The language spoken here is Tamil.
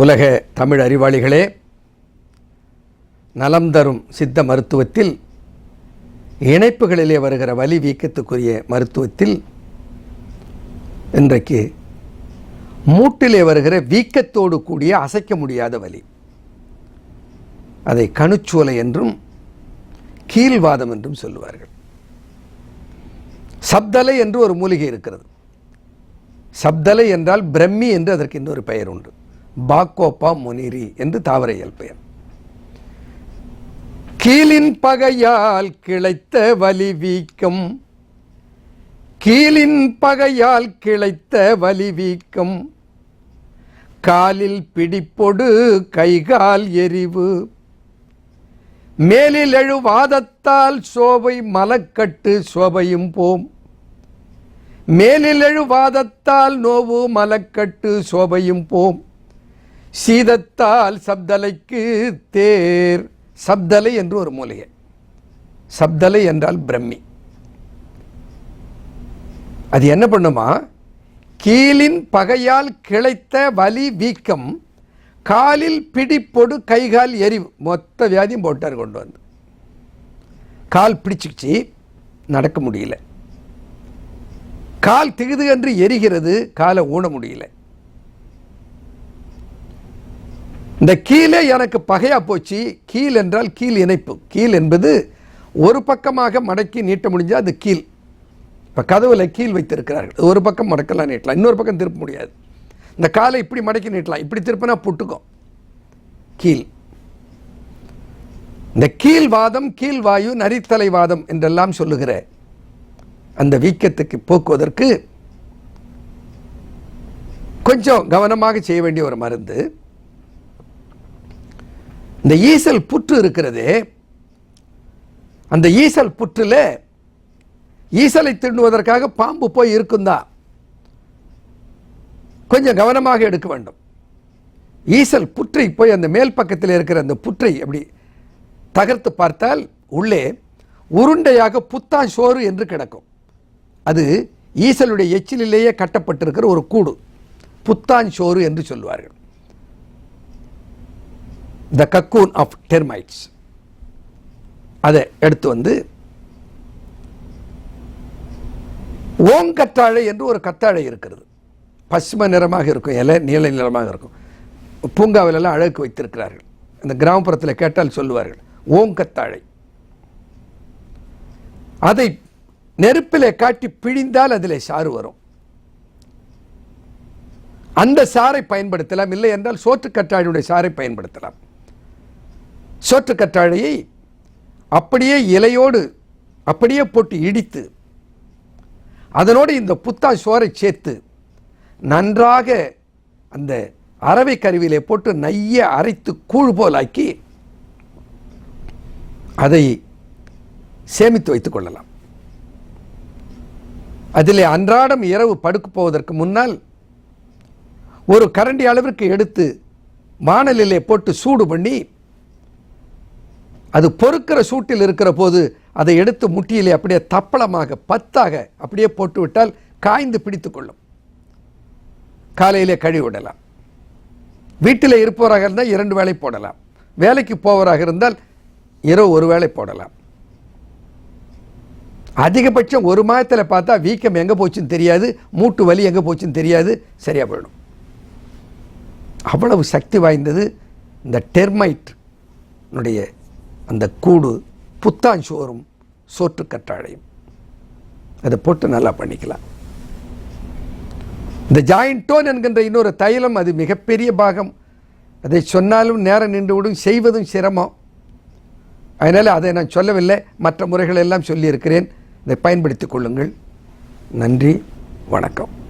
உலக தமிழ் அறிவாளிகளே நலம் தரும் சித்த மருத்துவத்தில் இணைப்புகளிலே வருகிற வலி வீக்கத்துக்குரிய மருத்துவத்தில் இன்றைக்கு மூட்டிலே வருகிற வீக்கத்தோடு கூடிய அசைக்க முடியாத வலி. அதை கணுச்சோலை என்றும் கீழ்வாதம் என்றும் சொல்லுவார்கள். சப்தலை என்று ஒரு மூலிகை இருக்கிறது. சப்தலை என்றால் பிரம்மி என்று அதற்கு இன்னொரு பெயர் உண்டு. பாக்கோப்பா முனிரி என்று தாவர இயல்பெயர் கீழின் பகையால் கிளைத்த வலி வீக்கம் கீழின் பகையால் கிளைத்த வலி வீக்கம் காலில் பிடிப்பொடு கைகால் எரிவு மேலில் எழுவாதத்தால் சோபை மலக்கட்டு சோபையும் போம் மேலில் எழுவாதத்தால் நோவு மலக்கட்டு சோபையும் போம் சீதத்தால் சப்தலைக்கு தேர். சப்தலை என்று ஒரு மூலிகை. சப்தலை என்றால் பிரம்மி. அது என்ன பண்ணுமா? கீழின் பகையால் கிளைத்த வலி வீக்கம் காலில் பிடிப்பொடு கைகால் எரிவு மொத்த வியாதியும் போட்டார் கொண்டு வந்து. கால் பிடிச்சிக்கிச்சு நடக்க முடியல. கால் திகுது என்று எரிகிறது காலை ஊன முடியல. இந்த கீழே எனக்கு பகையா போச்சு. கீழ் என்றால் கீழ் இணைப்பு. கீழ் என்பது ஒரு பக்கமாக மடக்கி நீட்ட முடிஞ்சால் அது கீழ். இப்போ கதவுல கீழ் வைத்திருக்கிறார்கள். ஒரு பக்கம் மடக்கலாம் நீட்டலாம். இன்னொரு பக்கம் திருப்ப முடியாது. இந்த காலை இப்படி மடக்கி நீட்டலாம். இப்படி திருப்பினா புட்டுக்கும். கீழ். இந்த கீழ் வாதம் கீழ் வாயு என்றெல்லாம் சொல்லுகிற அந்த வீக்கத்துக்கு போக்குவதற்கு கொஞ்சம் கவனமாக செய்ய வேண்டிய ஒரு மருந்து. இந்த ஈசல் புற்று இருக்கிறதே அந்த ஈசல் புற்றில் ஈசலை திண்ணுவதற்காக பாம்பு போய் இருக்குந்தா. கொஞ்சம் கவனமாக எடுக்க வேண்டும். ஈசல் புற்றை போய் அந்த மேல் பக்கத்தில் இருக்கிற அந்த புற்றை அப்படி தகர்த்து பார்த்தால் உள்ளே உருண்டையாக புத்தான் சோறு என்று கிடக்கும். அது ஈசலுடைய எச்சிலிலேயே கட்டப்பட்டிருக்கிற ஒரு கூடு. புத்தான் சோறு என்று சொல்வார்கள். த கக்கூன் ஆஃப் டெர்மைட்ஸ் அதை எடுத்து வந்து ஓங்கத்தாழை என்று ஒரு கத்தாழை இருக்கிறது. பசும நிறமாக இருக்கும் இலை நீல நிறமாக இருக்கும். பூங்காவிலெல்லாம் அழகு வைத்திருக்கிறார்கள். அந்த கிராமப்புறத்தில் கேட்டால் சொல்லுவார்கள் ஓங்கத்தாழை அதை நெருப்பிலே காட்டி பிழிந்தால் அதில் சாறு வரும். அந்த சாறை பயன்படுத்தலாம். இல்லை என்றால் சோற்றுக்கற்றாழையுடைய சாறை பயன்படுத்தலாம். சோற்றுக்கற்றாழையை அப்படியே இலையோடு அப்படியே போட்டு இடித்து அதனோடு இந்த புத்தா சோறை சேர்த்து நன்றாக அந்த அரவை கருவியிலே போட்டு நைய அரைத்து கூழ் போலாக்கி அதை சேமித்து வைத்துக் கொள்ளலாம். அதிலே அன்றாடம் இரவு படுக்க போவதற்கு முன்னால் ஒரு கரண்டி அளவிற்கு எடுத்து வானலிலே போட்டு சூடு பண்ணி அது பொறுக்கிற சூட்டில் இருக்கிற போது அதை எடுத்து முட்டியிலே அப்படியே தப்பளமாக பத்தாக அப்படியே போட்டு விட்டால் காய்ந்து பிடித்து கொள்ளும். காலையிலே கழுவி விடலாம். வீட்டில் இருப்பவராக இருந்தால் இரண்டு வேலை போடலாம். வேலைக்கு போவராக இருந்தால் இரவு ஒரு வேளை போடலாம். அதிகபட்சம் ஒரு மாதத்தில் பார்த்தா வீக்கம் எங்கே போச்சுன்னு தெரியாது மூட்டு வலி எங்கே போச்சுன்னு தெரியாது சரியாக போயிடும். அவ்வளவு சக்தி வாய்ந்தது இந்த டெர்மைட்னுடைய அந்த கூடு புத்தாஞ்சோறும் சோறும் சோற்று கற்றாழையும். அதை போட்டு நல்லா பண்ணிக்கலாம். இந்த ஜாயின்டோன் என்கின்ற இன்னொரு தைலம் அது மிகப்பெரிய பாகம். அதை சொன்னாலும் நேரம் நின்றுவிடும் செய்வதும் சிரமம். அதனால் அதை நான் சொல்லவில்லை மற்ற முறைகளெல்லாம் சொல்லியிருக்கிறேன். இதை பயன்படுத்திக் கொள்ளுங்கள். நன்றி வணக்கம்.